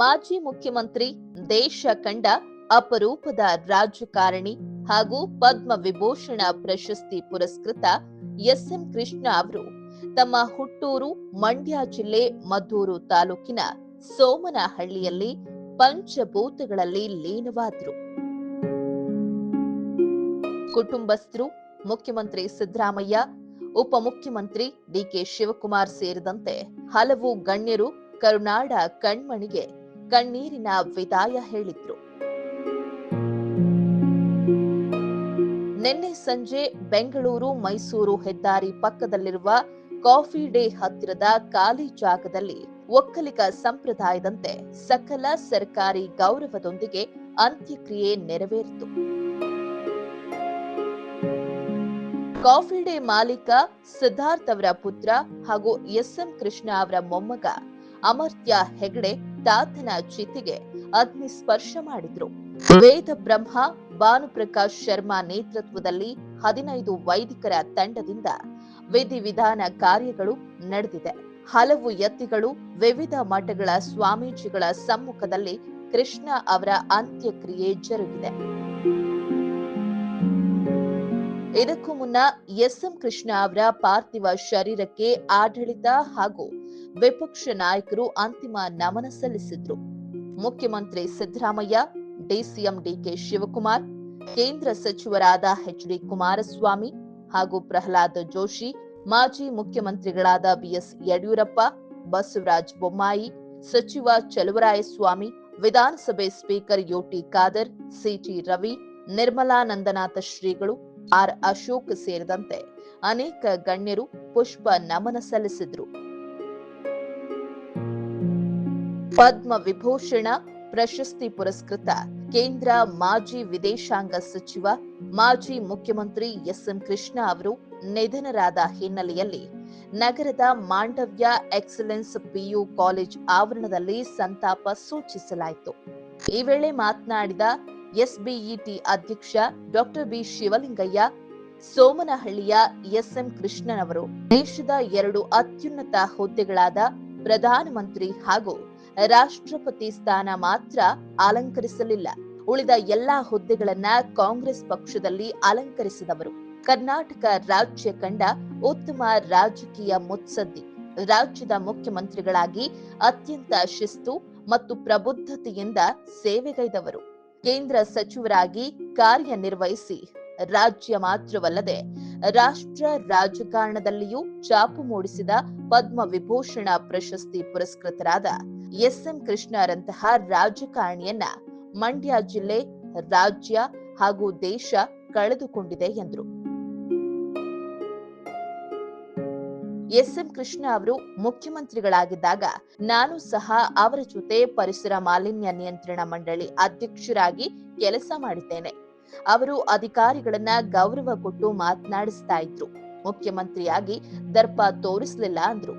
ಮಾಜಿ ಮುಖ್ಯಮಂತ್ರಿ ದೇಶ ಕಂಡ ಅಪರೂಪದ ರಾಜಕಾರಣಿ ಹಾಗೂ ಪದ್ಮ ವಿಭೂಷಣ ಪ್ರಶಸ್ತಿ ಪುರಸ್ಕೃತ ಎಸ್ಎಂ ಕೃಷ್ಣ ಅವರು ತಮ್ಮ ಹುಟ್ಟೂರು, ಮಂಡ್ಯ ಜಿಲ್ಲೆ ಮದ್ದೂರು ತಾಲೂಕಿನ ಸೋಮನಹಳ್ಳಿಯಲ್ಲಿ ಪಂಚಭೂತಗಳಲ್ಲಿ ಲೀನವಾದರು. ಕುಟುಂಬಸ್ಥರು, ಮುಖ್ಯಮಂತ್ರಿ ಸಿದ್ದರಾಮಯ್ಯ, ಉಪಮುಖ್ಯಮಂತ್ರಿ ಡಿಕೆ ಶಿವಕುಮಾರ್ ಸೇರಿದಂತೆ ಹಲವು ಗಣ್ಯರು ಕರುನಾಡ ಕಣ್ಮಣಿಗೆ ಕಣ್ಣೀರಿನ ವಿದಾಯ ಹೇಳಿದ್ರು. ನಿನ್ನೆ ಸಂಜೆ ಬೆಂಗಳೂರು, ಮೈಸೂರು ಹೆದ್ದಾರಿ ಪಕ್ಕದಲ್ಲಿರುವ ಕಾಫಿ ಡೇ ಹತ್ತಿರದ ಖಾಲಿ ಜಾಗದಲ್ಲಿ ಒಕ್ಕಲಿಗ ಸಂಪ್ರದಾಯದಂತೆ ಸಕಲ ಸರ್ಕಾರಿ ಗೌರವದೊಂದಿಗೆ ಅಂತ್ಯಕ್ರಿಯೆ ನೆರವೇರಿತು. ಕಾಫಿ ಡೇ ಮಾಲೀಕ ಸಿದ್ಧಾರ್ಥ್ ಅವರ ಪುತ್ರ ಹಾಗೂ ಎಸ್ಎಂ ಕೃಷ್ಣ ಅವರ ಮೊಮ್ಮಗ ಅಮರ್ತ್ಯ ಹೆಗಡೆ ತಾತನ ಚಿತೆಗೆ ಅಗ್ನಿ ಸ್ಪರ್ಶ ಮಾಡಿದ್ರು. ವೇದ ಬ್ರಹ್ಮ ಭಾನುಪ್ರಕಾಶ್ ಶರ್ಮಾ ನೇತೃತ್ವದಲ್ಲಿ ಹದಿನೈದು ವೈದಿಕರ ತಂಡದಿಂದ ವಿಧಿವಿಧಾನ ಕಾರ್ಯಗಳು ನಡೆದಿದೆ. ಹಲವು ಯತ್ತಿಗಳು ವಿವಿಧ ಮಠಗಳ ಸ್ವಾಮೀಜಿಗಳ ಸಮ್ಮುಖದಲ್ಲಿ ಕೃಷ್ಣ ಅವರ ಅಂತ್ಯಕ್ರಿಯೆ ಜರುಗಿದೆ. ಇದಕ್ಕೂ ಮುನ್ನ ಎಸ್ಎಂ ಕೃಷ್ಣ ಅವರ ಪಾರ್ಥಿವ ಶರೀರಕ್ಕೆ ಆಡಳಿತ ಹಾಗೂ ವಿಪಕ್ಷ ನಾಯಕರು ಅಂತಿಮ ನಮನ ಸಲ್ಲಿಸಿದ್ರು. ಮುಖ್ಯಮಂತ್ರಿ ಸಿದ್ದರಾಮಯ್ಯ, ಡಿಸಿಎಂ ಡಿಕೆ ಶಿವಕುಮಾರ್, ಕೇಂದ್ರ ಸಚಿವರಾದ ಎಚ್ ಡಿ ಕುಮಾರಸ್ವಾಮಿ ಹಾಗೂ ಪ್ರಹ್ಲಾದ್ ಜೋಶಿ, ಮಾಜಿ ಮುಖ್ಯಮಂತ್ರಿಗಳಾದ ಬಿಎಸ್ ಯಡಿಯೂರಪ್ಪ, ಬಸವರಾಜ ಬೊಮ್ಮಾಯಿ, ಸಚಿವ ಚಲುವರಾಯಸ್ವಾಮಿ, ವಿಧಾನಸಭೆ speaker UT Khader CT Ravi, Nirmalanandanatha ಶ್ರೀಗಳು ಆರ್ ಅಶೋಕ್ ಸೇರಿದಂತೆ ಅನೇಕ ಗಣ್ಯರು ಪುಷ್ಪ ನಮನ ಸಲ್ಲಿಸಿದ್ರು. ಪದ್ಮ ವಿಭೂಷಣ ಪ್ರಶಸ್ತಿ ಪುರಸ್ಕೃತ ಕೇಂದ್ರ ಮಾಜಿ ವಿದೇಶಾಂಗ ಸಚಿವ, ಮಾಜಿ ಮುಖ್ಯಮಂತ್ರಿ ಎಸ್ ಎಂ ಕೃಷ್ಣ ಅವರು ನಿಧನರಾದ ಹಿನ್ನೆಲೆಯಲ್ಲಿ ನಗರದ ಮಾಂಡವ್ಯ ಎಕ್ಸಲೆನ್ಸ್ ಪಿಯು ಕಾಲೇಜ್ ಆವರಣದಲ್ಲಿ ಸಂತಾಪ ಸೂಚಿಸಲಾಯಿತು. ಈ ವೇಳೆ ಮಾತನಾಡಿದ ಎಸ್ಬಿಇಟಿ ಅಧ್ಯಕ್ಷ ಡಾಕ್ಟರ್ ಬಿ ಶಿವಲಿಂಗಯ್ಯ ಸೋಮನಹಳ್ಳಿಯ ಎಸ್ಎಂ ಕೃಷ್ಣನವರು. ದೇಶದ ಎರಡು ಅತ್ಯುನ್ನತ ಹುದ್ದೆಗಳಾದ ಪ್ರಧಾನಮಂತ್ರಿ ಹಾಗೂ ರಾಷ್ಟ್ರಪತಿ ಸ್ಥಾನ ಮಾತ್ರ ಅಲಂಕರಿಸಲಿಲ್ಲ. ಉಳಿದ ಎಲ್ಲಾ ಹುದ್ದೆಗಳನ್ನ ಕಾಂಗ್ರೆಸ್ ಪಕ್ಷದಲ್ಲಿ ಅಲಂಕರಿಸಿದವರು. ಕರ್ನಾಟಕ ರಾಜ್ಯ ಕಂಡ ಉತ್ತಮ ರಾಜಕೀಯ ಮುತ್ಸದ್ದಿ. ರಾಜ್ಯದ ಮುಖ್ಯಮಂತ್ರಿಗಳಾಗಿ ಅತ್ಯಂತ ಶಿಸ್ತು ಮತ್ತು ಪ್ರಬುದ್ಧತೆಯಿಂದ ಸೇವೆಗೈದವರು. ಕೇಂದ್ರ ಸಚಿವರಾಗಿ ಕಾರ್ಯನಿರ್ವಹಿಸಿ. ರಾಜ್ಯ ಮಾತ್ರವಲ್ಲದೆ ರಾಷ್ಟ್ರ ರಾಜಕಾರಣದಲ್ಲಿಯೂ ಚಾಪು ಮೂಡಿಸಿದ ಪದ್ಮ ವಿಭೂಷಣ ಪ್ರಶಸ್ತಿ ಪುರಸ್ಕೃತರಾದ ಎಸ್ ಎಂ ಕೃಷ್ಣರಂತಹ ರಾಜಕಾರಣಿಯನ್ನ ಮಂಡ್ಯ ಜಿಲ್ಲೆ, ರಾಜ್ಯ ಹಾಗೂ ದೇಶ ಕಳೆದುಕೊಂಡಿದೆ ಎಂದರು. ಎಸ್ಎಂ ಕೃಷ್ಣ ಅವರು ಮುಖ್ಯಮಂತ್ರಿಗಳಾಗಿದ್ದಾಗ ನಾನು ಸಹ ಅವರ ಜೊತೆ ಪರಿಸರ ಮಾಲಿನ್ಯ ನಿಯಂತ್ರಣ ಮಂಡಳಿ ಅಧ್ಯಕ್ಷರಾಗಿ ಕೆಲಸ ಮಾಡಿದ್ದೇನೆ. ಅವರು ಅಧಿಕಾರಿಗಳನ್ನ ಗೌರವ ಕೊಟ್ಟು ಮಾತನಾಡಿಸ್ತಾ ಇದ್ರು. ಮುಖ್ಯಮಂತ್ರಿಯಾಗಿ ದರ್ಪ ತೋರಿಸಲಿಲ್ಲ ಅಂದ್ರು.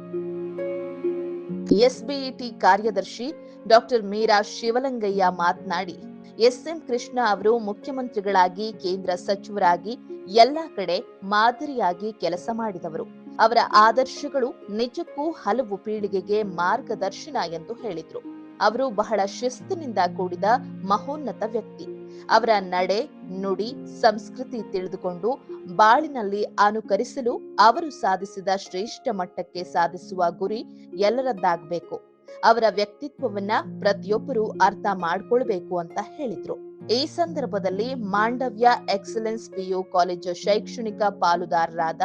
ಎಸ್ಬಿಇಟಿ ಕಾರ್ಯದರ್ಶಿ ಡಾಕ್ಟರ್ ಮೀರಾ ಶಿವಲಿಂಗಯ್ಯ ಮಾತನಾಡಿ, ಎಸ್ಎಂ ಕೃಷ್ಣ ಅವರು ಮುಖ್ಯಮಂತ್ರಿಗಳಾಗಿ ಕೇಂದ್ರ ಸಚಿವರಾಗಿ ಎಲ್ಲಾ ಕಡೆ ಮಾದರಿಯಾಗಿ ಕೆಲಸ ಮಾಡಿದವರು. ಅವರ ಆದರ್ಶಗಳು ನಿಜಕ್ಕೂ ಹಲವು ಪೀಳಿಗೆಗೆ ಮಾರ್ಗದರ್ಶನ ಎಂದು ಹೇಳಿದ್ರು. ಅವರು ಬಹಳ ಶಿಸ್ತಿನಿಂದ ಕೂಡಿದ ಮಹೋನ್ನತ ವ್ಯಕ್ತಿ. ಅವರ ನಡೆ, ನುಡಿ, ಸಂಸ್ಕೃತಿ ತಿಳಿದುಕೊಂಡು ಬಾಳಿನಲ್ಲಿ ಅನುಕರಿಸಲು ಅವರು ಸಾಧಿಸಿದ ಶ್ರೇಷ್ಠ ಮಟ್ಟಕ್ಕೆ ಸಾಧಿಸುವ ಗುರಿ ಎಲ್ಲರದ್ದಾಗಬೇಕು. ಅವರ ವ್ಯಕ್ತಿತ್ವವನ್ನ ಪ್ರತಿಯೊಬ್ಬರು ಅರ್ಥ ಮಾಡ್ಕೊಳ್ಬೇಕು ಅಂತ ಹೇಳಿದ್ರು. ಈ ಸಂದರ್ಭದಲ್ಲಿ ಮಾಂಡವ್ಯ ಎಕ್ಸಲೆನ್ಸ್ ಪಿಯು ಕಾಲೇಜು ಶೈಕ್ಷಣಿಕ ಪಾಲುದಾರರಾದ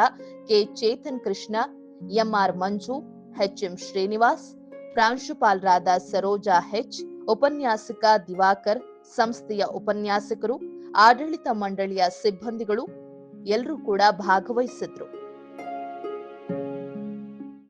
K Chetan Krishna, MR Manju, HM Srinivas, ಪ್ರಾಂಶುಪಾಲರಾದ ಸರೋಜಾ ಹೆಚ್ ಉಪನ್ಯಾಸಕ ದಿವಾಕರ್, ಸಂಸ್ಥೆಯ ಉಪನ್ಯಾಸಕರು, ಆಡಳಿತ ಮಂಡಳಿಯ ಸಿಬ್ಬಂದಿಗಳು ಎಲ್ಲರೂ ಕೂಡ ಭಾಗವಹಿಸಿದ್ರು.